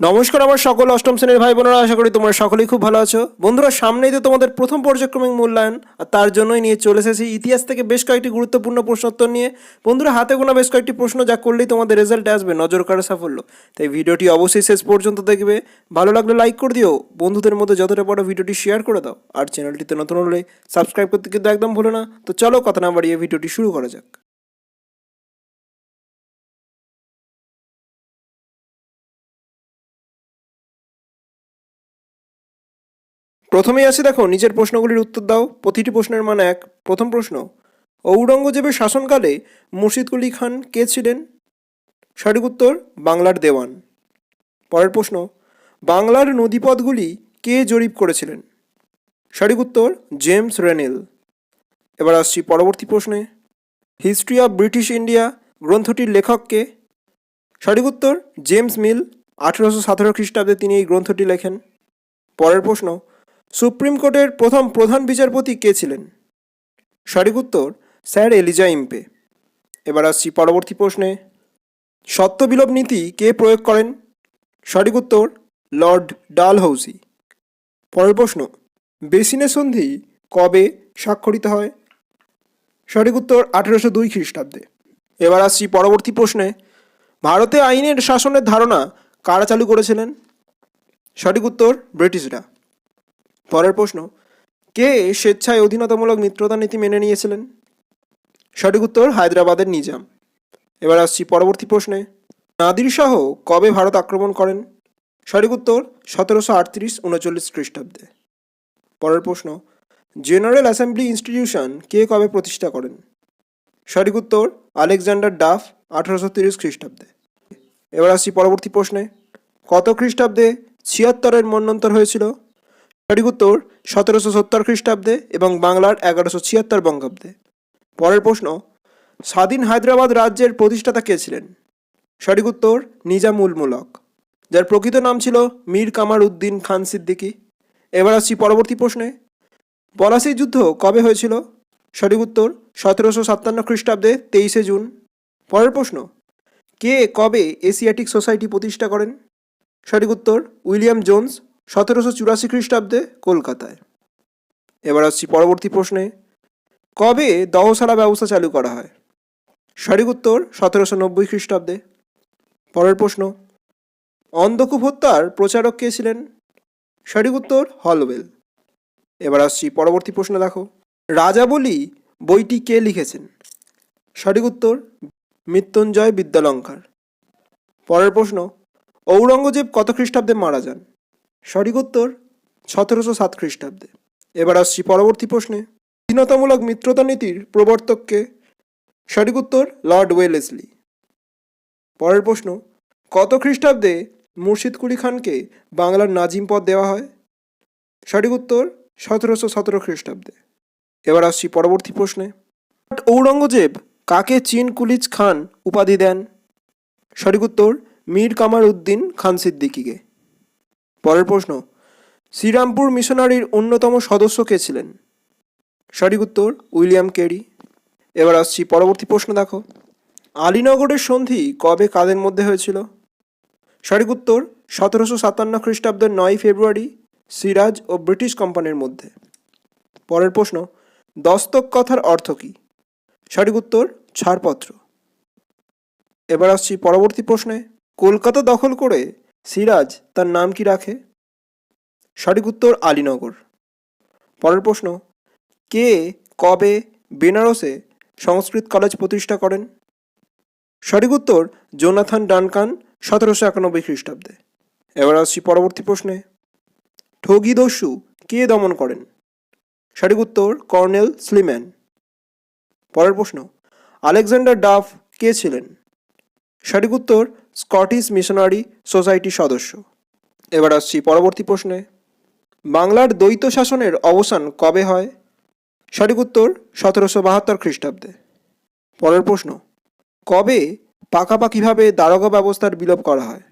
নমস্কার আমার সকল অষ্টম শ্রেণির ভাই বোনেরা, আশা করি তোমরা সকলেই খুব ভালো আছো। বন্ধুরা, সামনেই তো তোমাদের প্রথম পর্যায়ক্রমিক মূল্যায়ন, আর তার জন্যই নিয়ে চলে এসেছি ইতিহাস থেকে বেশ কয়েকটি গুরুত্বপূর্ণ প্রশ্নোত্তর নিয়ে। বন্ধুরা, হাতে গোনা বেশ কয়েকটি প্রশ্ন, যা করলেই তোমাদের রেজাল্ট আসবে, নজর কাড়া সাফল্য। তাই ভিডিওটি অবশ্যই শেষ পর্যন্ত দেখবে। ভালো লাগলে লাইক করে দিও। বন্ধুদের মধ্যে যতটা পারো ভিডিওটি শেয়ার করে দাও। আর চ্যানেলটিতে নতুন হলে সাবস্ক্রাইব করতে কিন্তু একদম ভুলো না। তো চলো কথা না বাড়িয়ে ভিডিওটি শুরু করা যাক। প্রথমেই আছে দেখো নিচের প্রশ্নগুলির উত্তর দাও। প্রতিটি প্রশ্নের মান এক। প্রথম প্রশ্ন, ঔরঙ্গজেবের শাসনকালে মুর্শিদ কুলি খান কে ছিলেন? সঠিক উত্তর, বাংলার দেওয়ান। পরের প্রশ্ন, বাংলার নদীপথগুলি কে জরিপ করেছিলেন? সঠিক উত্তর, জেমস রেনেল। এবার আসছি পরবর্তী প্রশ্নে, হিস্ট্রি অফ ব্রিটিশ ইন্ডিয়া গ্রন্থটির লেখক কে? সঠিক উত্তর, জেমস মিল, আঠেরোশো সতেরো খ্রিস্টাব্দে তিনি এই গ্রন্থটি লেখেন। পরের প্রশ্ন সুপ্রিম কোর্টের প্রথম প্রধান বিচারপতি কে ছিলেন? সঠিক উত্তর, স্যার এলিজা ইম্পে। এবার আসছি পরবর্তী প্রশ্নে। সত্যবিলোপ নীতি কে প্রয়োগ করেন? সঠিক উত্তর, লর্ড ডালহৌসি। পরের প্রশ্ন, বেসিনে সন্ধি কবে স্বাক্ষরিত হয়? সঠিক উত্তর, আঠেরোশো দুই খ্রিস্টাব্দে। এবার আসছি পরবর্তী প্রশ্নে, ভারতে আইনের শাসনের ধারণা কারা চালু করেছিলেন? সঠিক উত্তর, ব্রিটিশরা। পরের প্রশ্ন, কে স্বেচ্ছায় অধীনতামূলক মিত্রতা নীতি মেনে নিয়েছিলেন? সঠিক উত্তর, হায়দ্রাবাদের নিজাম। এবার আসছি পরবর্তী প্রশ্নে, নাদির শাহ কবে ভারত আক্রমণ করেন? সঠিক উত্তর, সতেরোশো আটত্রিশ উনচল্লিশ খ্রিস্টাব্দে। পরের প্রশ্ন, জেনারেল অ্যাসেম্বলি ইনস্টিটিউশন কে কবে প্রতিষ্ঠা করেন? সঠিক উত্তর, আলেকজান্ডার ডাফ, আঠারোশো তিরিশ খ্রিস্টাব্দে। এবার আসছি পরবর্তী প্রশ্নে, কত খ্রিস্টাব্দে ছিয়াত্তরের মন্বন্তর হয়েছিল? সঠিক উত্তর, সতেরোশো সত্তর খ্রিস্টাব্দে এবং বাংলার এগারোশো ছিয়াত্তর বঙ্গাব্দে। পরের প্রশ্ন, স্বাধীন হায়দ্রাবাদ রাজ্যের প্রতিষ্ঠাতা কে ছিলেন? সঠিক উত্তর, নিজামুল মুলক। যার প্রকৃত নাম ছিল মীর কামার উদ্দিন খান সিদ্দিকী। এবার আসছি পরবর্তী প্রশ্নে। পলাশি যুদ্ধ কবে হয়েছিল? সঠিক উত্তর, সতেরোশো সাতান্ন খ্রিস্টাব্দে, তেইশে জুন। পরের প্রশ্ন, কে কবে এশিয়াটিক সোসাইটি প্রতিষ্ঠা করেন? সঠিক উত্তর, উইলিয়াম জোন্স সতেরোশো চুরাশি খ্রিস্টাব্দে কলকাতায়। এবার আসছি পরবর্তী প্রশ্নে। কবে দহশালা ব্যবস্থা চালু করা হয়? সঠিক উত্তর সতেরোশো নব্বই খ্রিস্টাব্দে। পরের প্রশ্ন, অন্ধকূপ হত্যার প্রচারক কে ছিলেন? সঠিক উত্তর, হলওয়েল। এবার আসছি পরবর্তী প্রশ্ন দেখো। রাজাবলি বইটি কে লিখেছেন? সঠিক উত্তর, মৃত্যুঞ্জয় বিদ্যালঙ্কার। পরের প্রশ্ন, ঔরঙ্গজেব কত খ্রিস্টাব্দে মারা যান? সঠিক উত্তর সতেরোশো সাত খ্রিস্টাব্দে। এবার আসছি পরবর্তী প্রশ্নে। স্বাধীনতামূলক মিত্রতা নীতির প্রবর্তককে সঠিক উত্তর লর্ড ওয়েলেসলি। পরের প্রশ্ন, কত খ্রিস্টাব্দে মুর্শিদ কুলি খানকে বাংলার নাজিম পদ দেওয়া হয়? সঠিক উত্তর সতেরোশো সতেরো খ্রিস্টাব্দে। এবার আসছি পরবর্তী প্রশ্নে। ঔরঙ্গজেব কাকে চীন কুলিজ খান উপাধি দেন? সঠিক উত্তর মীর কামার উদ্দিন, খান সিদ্দিকিকে। পরের প্রশ্ন, শ্রীরামপুর মিশনারির অন্যতম সদস্য কে ছিলেন? সঠিক উত্তর, উইলিয়াম কেরি। এবার আসছি পরবর্তী প্রশ্ন দেখো, আলীনগরের সন্ধি কবে কাদের মধ্যে হয়েছিল? সঠিক উত্তর, সতেরোশো সাতান্ন খ্রিস্টাব্দের নয় ফেব্রুয়ারি, সিরাজ ও ব্রিটিশ কোম্পানির মধ্যে। পরের প্রশ্ন, দস্তক কথার অর্থ কী? সঠিক উত্তর, ছাড়পত্র। এবার আসছি পরবর্তী প্রশ্নে, কলকাতা দখল করে সিরাজ তার নাম কি রাখে? সঠিক উত্তর আলীনগর। পরের প্রশ্ন, কে কবে বেনারসে সংস্কৃত কলেজ প্রতিষ্ঠা করেন? সঠিক উত্তর, জোনাথান ডানকান সতেরোশো একানব্বই খ্রিস্টাব্দে। এবার আসছি পরবর্তী প্রশ্নে, ঠগি দস্যু কে দমন করেন? সঠিক উত্তর, কর্নেল স্লিম্যান। পরের প্রশ্ন, আলেকজান্ডার ডাফ কে ছিলেন? সঠিক উত্তর স্কটিশ মিশনারি সোসাইটির সদস্য। এবার আসছি পরবর্তী প্রশ্নে। বাংলার দ্বৈত শাসনের অবসান কবে হয়? সঠিক উত্তর, সতেরোশো বাহাত্তর খ্রিস্টাব্দে। পরের প্রশ্ন, কবে পাকাপাকিভাবে দারোগা ব্যবস্থার বিলোপ করা হয়?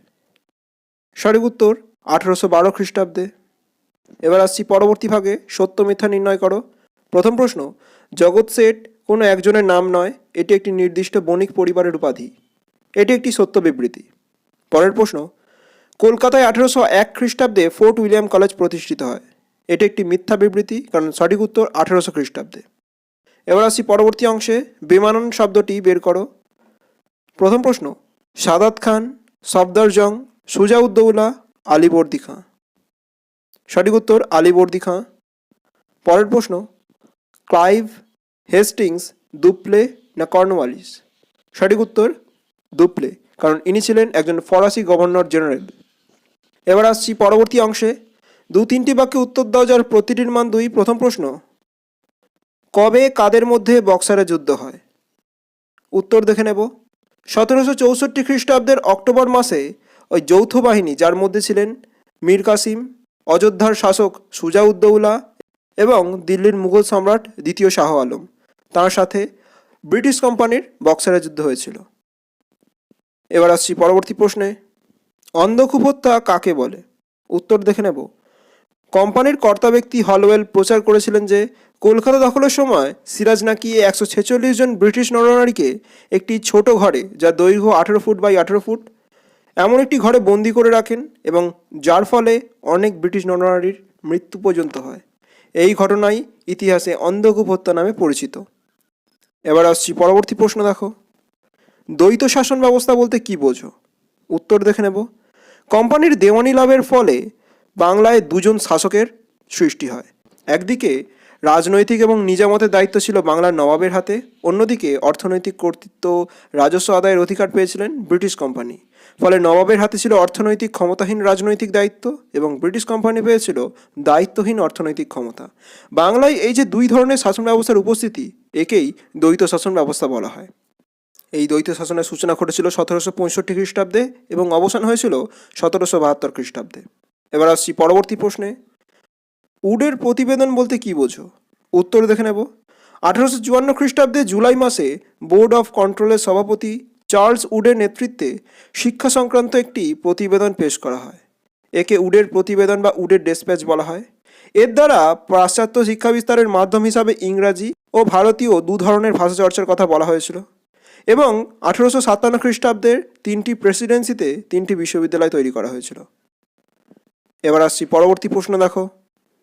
সঠিক উত্তর, আঠেরোশো বারো খ্রিস্টাব্দে। এবার আসছি পরবর্তী ভাগে, সত্য মিথ্যা নির্ণয় করো। প্রথম প্রশ্ন, জগৎ শেঠ কোনো একজনের নাম নয়, এটি একটি নির্দিষ্ট বণিক পরিবারের উপাধি। এটি একটি সত্য বিবৃতি। পরের প্রশ্ন, কলকাতায় আঠেরোশো এক খ্রিস্টাব্দে ফোর্ট উইলিয়াম কলেজ প্রতিষ্ঠিত হয়। এটি একটি মিথ্যা বিবৃতি, কারণ সঠিক উত্তর আঠেরোশো খ্রিস্টাব্দে। এবার আসি পরবর্তী অংশে, বেমানন শব্দটি বের করো। প্রথম প্রশ্ন, সাদাত খান, সফদর জং সুজাউদ্দৌলা আলিবর্দি খাঁ। সঠিক উত্তর আলিবর্দি খাঁ। পরের প্রশ্ন, ক্লাইভ হেস্টিংস, দুপ্লে না কর্নওয়ালিস? সঠিক উত্তর দুপ্লে কারণ ইনি ছিলেন একজন ফরাসি গভর্নর জেনারেল। এবার আসছি পরবর্তী অংশে। দু তিনটি বাক্যে উত্তর দাও যার প্রতিটির মান দুই, প্রথম প্রশ্ন, কবে কাদের মধ্যে বক্সারের যুদ্ধ হয়? উত্তর দেখে নেব। সতেরোশো চৌষট্টি খ্রিস্টাব্দের অক্টোবর মাসে ওই যৌথ বাহিনী, যার মধ্যে ছিলেন মীর কাসিম, অযোধ্যার শাসক সুজাউদ্দৌলা এবং দিল্লির মুঘল সম্রাট দ্বিতীয় শাহ আলম, তার সাথে ব্রিটিশ কোম্পানির বক্সারের যুদ্ধ হয়েছিল। এবার আসছি পরবর্তী প্রশ্নে। অন্ধকূপ হত্যা কাকে বলে? উত্তর দেখে নেব। কোম্পানির কর্তা ব্যক্তি হলওয়েল প্রচার করেছিলেন যে, কলকাতা দখলের সময় সিরাজ নাকি একশো ছেচল্লিশ জন ব্রিটিশ নরনারীকে একটি ছোট ঘরে যা দৈর্ঘ্য আঠেরো ফুট বাই আঠেরো ফুট, এমন একটি ঘরে বন্দি করে রাখেন এবং যার ফলে অনেক ব্রিটিশ নরনারীর মৃত্যু পর্যন্ত হয়। এই ঘটনাই ইতিহাসে অন্ধকূপ হত্যা নামে পরিচিত। এবার আসছি পরবর্তী প্রশ্ন দেখো। দ্বৈত শাসন ব্যবস্থা বলতে কি বোঝো? উত্তর দেখে নেব। কোম্পানির দেওয়ানি লাভের ফলে বাংলায় দুজন শাসকের সৃষ্টি হয়। একদিকে রাজনৈতিক এবং নিজামতের দায়িত্ব ছিল বাংলার নবাবের হাতে, অন্যদিকে অর্থনৈতিক কর্তৃত্ব, রাজস্ব আদায়ের অধিকার পেয়েছিলেন ব্রিটিশ কোম্পানি। ফলে নবাবের হাতে ছিল অর্থনৈতিক ক্ষমতাহীন রাজনৈতিক দায়িত্ব এবং ব্রিটিশ কোম্পানি পেয়েছিল দায়িত্বহীন অর্থনৈতিক ক্ষমতা। বাংলায় এই যে দুই ধরনের শাসন ব্যবস্থার উপস্থিতি, একেই দ্বৈত শাসন ব্যবস্থা বলা হয়। এই দ্বৈত শাসনের সূচনা ঘটেছিল সতেরোশো পঁয়ষট্টি খ্রিস্টাব্দে এবং অবসান হয়েছিল সতেরোশো বাহাত্তর খ্রিস্টাব্দে। এবার আসছি পরবর্তী প্রশ্নে। উডের প্রতিবেদন বলতে কি বোঝো? উত্তর দেখে নেব। আঠারোশো চুয়ান্ন খ্রিস্টাব্দে জুলাই মাসে বোর্ড অফ কন্ট্রোলের সভাপতি চার্লস উডের নেতৃত্বে শিক্ষা সংক্রান্ত একটি প্রতিবেদন পেশ করা হয়। একে উডের প্রতিবেদন বা উডের ডেসপ্যাচ বলা হয়। এর দ্বারা পাশ্চাত্য শিক্ষা বিস্তারের মাধ্যম হিসাবে ইংরাজি ও ভারতীয় দু ধরনের ভাষা চর্চার কথা বলা হয়েছিল। এবং আঠেরোশো সাতান্ন খ্রিস্টাব্দের তিনটি প্রেসিডেন্সিতে তিনটি বিশ্ববিদ্যালয় তৈরি করা হয়েছিল। এবার আসছি পরবর্তী প্রশ্ন দেখো।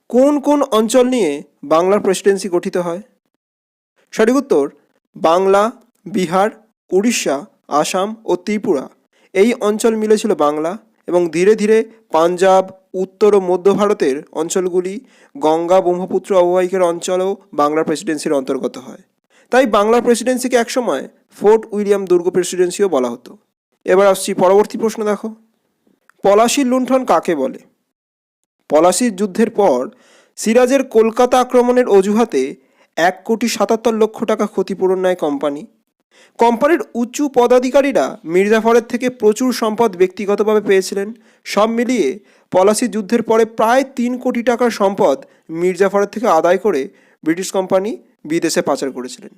কোন কোন অঞ্চল নিয়ে বাংলার প্রেসিডেন্সি গঠিত হয়? সঠিক উত্তর, বাংলা, বিহার, উড়িষ্যা, আসাম ও ত্রিপুরা। এই অঞ্চল মিলেছিল বাংলা এবং ধীরে ধীরে পাঞ্জাব, উত্তর ও মধ্য ভারতের অঞ্চলগুলি গঙ্গা ব্রহ্মপুত্র অববাহিকের অঞ্চলও বাংলার প্রেসিডেন্সির অন্তর্গত হয়। তাই বাংলা প্রেসিডেন্সিকে একসময় ফোর্ট উইলিয়াম দুর্গ প্রেসিডেন্সিও বলা হতো। এবার আসছি পরবর্তী প্রশ্ন দেখো। পলাশির লুণ্ঠন কাকে বলে? পলাশির যুদ্ধের পর সিরাজের কলকাতা আক্রমণের অজুহাতে এক কোটি সাতাত্তর লক্ষ টাকা ক্ষতিপূরণ নেয় কোম্পানি। কোম্পানির উঁচু পদাধিকারীরা মির্জাফরের থেকে প্রচুর সম্পদ ব্যক্তিগতভাবে পেয়েছিলেন। সব মিলিয়ে পলাশি যুদ্ধের পরে প্রায় তিন কোটি টাকার সম্পদ মির্জাফরের থেকে আদায় করে ব্রিটিশ কোম্পানি বিদেশে পাচার করেছিলেন।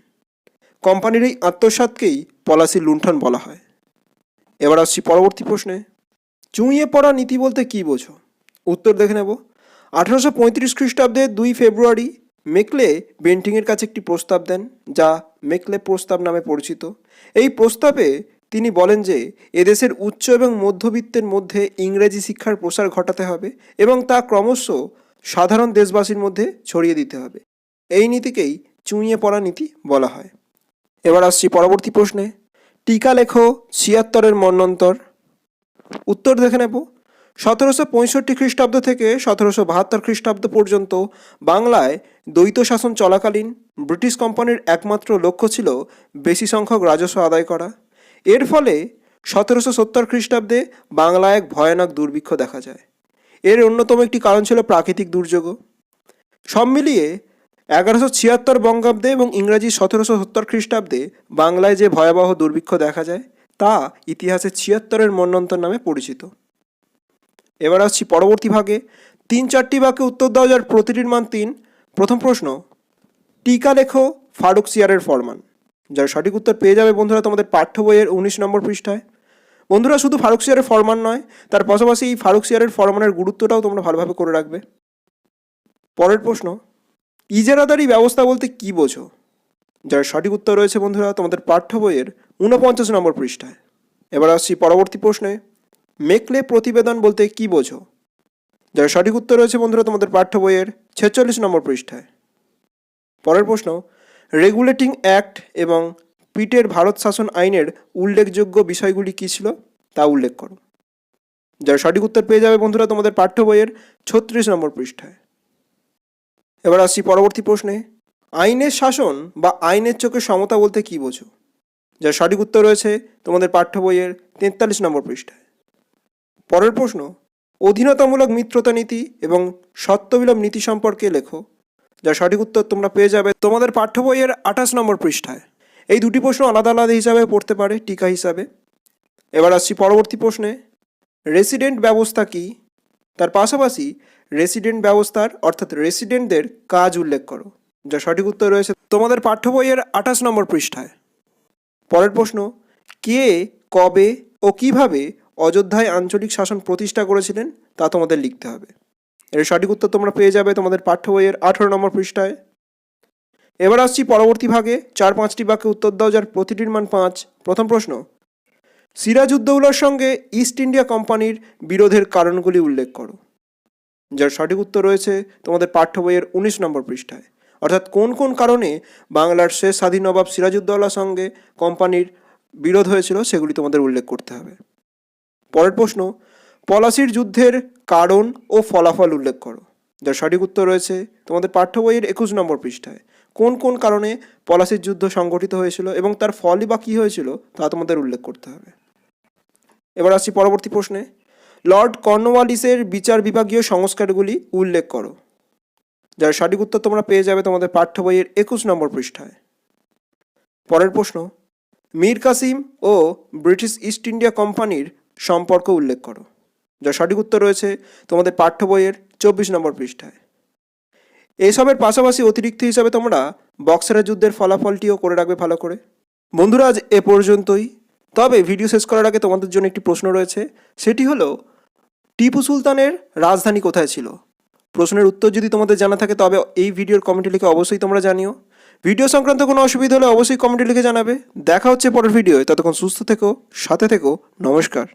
কোম্পানির এই আত্মসাৎকেই পলাশির লুণ্ঠন বলা হয়। এবার আসছি পরবর্তী প্রশ্নে। চুঁইয়ে পড়া নীতি বলতে কী বোঝো? উত্তর দেখে নেব। আঠারোশো পঁয়ত্রিশ খ্রিস্টাব্দে দুই ফেব্রুয়ারি মেকলে বেন্টিংয়ের কাছে একটি প্রস্তাব দেন, যা মেকলে প্রস্তাব নামে পরিচিত। এই প্রস্তাবে তিনি বলেন যে, এদেশের উচ্চ এবং মধ্যবিত্তের মধ্যে ইংরেজি শিক্ষার প্রসার ঘটাতে হবে এবং তা ক্রমশ সাধারণ দেশবাসীর মধ্যে ছড়িয়ে দিতে হবে। এই নীতিকেই চুঁইয়ে পড়া নীতি বলা হয়। এবার আসছি পরবর্তী প্রশ্নে। টিকা লেখো ছিয়াত্তরের মন্বন্তর উত্তর দেখে নেব। সতেরোশো পঁয়ষট্টি খ্রিস্টাব্দ থেকে সতেরোশো বাহাত্তর খ্রিস্টাব্দ পর্যন্ত বাংলায় দ্বৈত শাসন চলাকালীন ব্রিটিশ কোম্পানির একমাত্র লক্ষ্য ছিল বেশি সংখ্যক রাজস্ব আদায় করা। এর ফলে সতেরোশো সত্তর খ্রিস্টাব্দে বাংলায় এক ভয়ানক দুর্ভিক্ষ দেখা যায়। এর অন্যতম একটি কারণ ছিল প্রাকৃতিক দুর্যোগও। সব মিলিয়ে এগারোশো ছিয়াত্তর বঙ্গাব্দে এবং ইংরাজি সতেরোশো সত্তর খ্রিস্টাব্দে বাংলায় যে ভয়াবহ দুর্ভিক্ষ দেখা যায়, তা ইতিহাসে ছিয়াত্তরের মন্বন্তর নামে পরিচিত। এবার আসছি পরবর্তী ভাগে। তিন চারটি বাক্যে উত্তর দেওয়া যার প্রতিটির মান তিন। প্রথম প্রশ্ন, টিকা লেখো ফারুক সিয়ারের ফরমান। যার সঠিক উত্তর পেয়ে যাবে বন্ধুরা তোমাদের পাঠ্য বইয়ের উনিশ নম্বর পৃষ্ঠায়। বন্ধুরা শুধু ফারুক সিয়ারের ফরমান নয়, তার পাশাপাশি এই ফারুক সিয়ারের ফরমানের গুরুত্বটাও তোমরা ভালোভাবে করে রাখবে। পরের প্রশ্ন ইজারাদারি ব্যবস্থা বলতে কি বোঝো? যার সঠিক উত্তর রয়েছে বন্ধুরা তোমাদের পাঠ্য বইয়ের ঊনপঞ্চাশ নম্বর পৃষ্ঠায়। এবার আসছি পরবর্তী প্রশ্নে। মেকলে প্রতিবেদন বলতে কি বোঝো? যার সঠিক উত্তর রয়েছে বন্ধুরা তোমাদের পাঠ্য বইয়ের ছেচল্লিশ নম্বর পৃষ্ঠায়। পরের প্রশ্ন, রেগুলেটিং অ্যাক্ট এবং পিটের ভারত শাসন আইনের উল্লেখযোগ্য বিষয়গুলি কী ছিল? তা উল্লেখ করো। যার সঠিক উত্তর পেয়ে যাবে বন্ধুরা তোমাদের পাঠ্য বইয়ের ছত্রিশ নম্বর পৃষ্ঠায়। এবার আসছি পরবর্তী প্রশ্নে। আইনের শাসন বা আইনের চোখে সমতা বলতে কী বোঝো? যার সঠিক উত্তর রয়েছে তোমাদের পাঠ্য বইয়ের তেতাল্লিশ নম্বর পৃষ্ঠায়। পরের প্রশ্ন, অধীনতামূলক মিত্রতা নীতি এবং সত্যবিলোপ নীতি সম্পর্কে লেখো। যার সঠিক উত্তর তোমরা পেয়ে যাবে তোমাদের পাঠ্য বইয়ের আঠাশ নম্বর পৃষ্ঠায়। এই দুটি প্রশ্ন আলাদা আলাদা হিসাবে পড়তে পারে, টিকা হিসাবে। এবার আসছি পরবর্তী প্রশ্নে, রেসিডেন্ট ব্যবস্থা কি? তার পাশাপাশি রেসিডেন্ট ব্যবস্থার, অর্থাৎ রেসিডেন্টদের কাজ উল্লেখ করো, যা সঠিক উত্তর রয়েছে তোমাদের পাঠ্য বইয়ের আঠাশ নম্বর পৃষ্ঠায়। পরের প্রশ্ন, কে, কবে ও কীভাবে অযোধ্যায় আঞ্চলিক শাসন প্রতিষ্ঠা করেছিলেন তা তোমাদের লিখতে হবে। এর সঠিক উত্তর তোমরা পেয়ে যাবে তোমাদের পাঠ্য বইয়ের আঠেরো নম্বর পৃষ্ঠায়। এবার আসছি পরবর্তী ভাগে, চার পাঁচটি বাক্যে উত্তর দাও, যার প্রতিটির মান পাঁচ। প্রথম প্রশ্ন সিরাজউদ্দৌলার সঙ্গে ইস্ট ইন্ডিয়া কোম্পানির বিরোধের কারণগুলি উল্লেখ করো। যার সঠিক উত্তর রয়েছে তোমাদের পাঠ্য বইয়ের উনিশ নম্বর পৃষ্ঠায়। অর্থাৎ কোন কোন কারণে বাংলার শেষ স্বাধীন নবাব সিরাজউদ্দৌলার সঙ্গে কোম্পানির বিরোধ হয়েছিল সেগুলি তোমাদের উল্লেখ করতে হবে। পরের প্রশ্ন, পলাশির যুদ্ধের কারণ ও ফলাফল উল্লেখ করো। যার সঠিক উত্তর রয়েছে তোমাদের পাঠ্য বইয়ের একুশ নম্বর পৃষ্ঠায়। কোন কোন কারণে পলাশির যুদ্ধ সংগঠিত হয়েছিল এবং তার ফলই বা কী হয়েছিল তা তোমাদের উল্লেখ করতে হবে। এবার আসছি পরবর্তী প্রশ্নে। লর্ড কর্নওয়ালিসের বিচার বিভাগীয় সংস্কারগুলি উল্লেখ করো। যার সঠিক উত্তর তোমরা পেয়ে যাবে তোমাদের পাঠ্য বইয়ের একুশ নম্বর পৃষ্ঠায়। পরের প্রশ্ন, মীর কাসিম ও ব্রিটিশ ইস্ট ইন্ডিয়া কোম্পানির সম্পর্ক উল্লেখ করো। যার সঠিক উত্তর রয়েছে তোমাদের পাঠ্য বইয়ের চব্বিশ নম্বর পৃষ্ঠায়। এসবের পাশাপাশি অতিরিক্ত হিসাবে তোমরা বক্সারা যুদ্ধের ফলাফলটিও করে রাখবে ভালো করে। বন্ধুরা, আজ এ পর্যন্তই। তবে ভিডিও শেষ করার আগে তোমাদের জন্য একটি প্রশ্ন রয়েছে। সেটি হলো, টিপু সুলতানের রাজধানী কোথায় ছিল? প্রশ্নের উত্তর যদি তোমাদের জানা থাকে, তবে এই ভিডিওর কমেন্টে লিখে অবশ্যই তোমরা জানিও। ভিডিও সংক্রান্ত কোনো অসুবিধা হলে অবশ্যই কমেন্টে লিখে জানাবে। দেখা হচ্ছে পরের ভিডিও ততক্ষণ সুস্থ থেকো, সাথে থেকো, নমস্কার।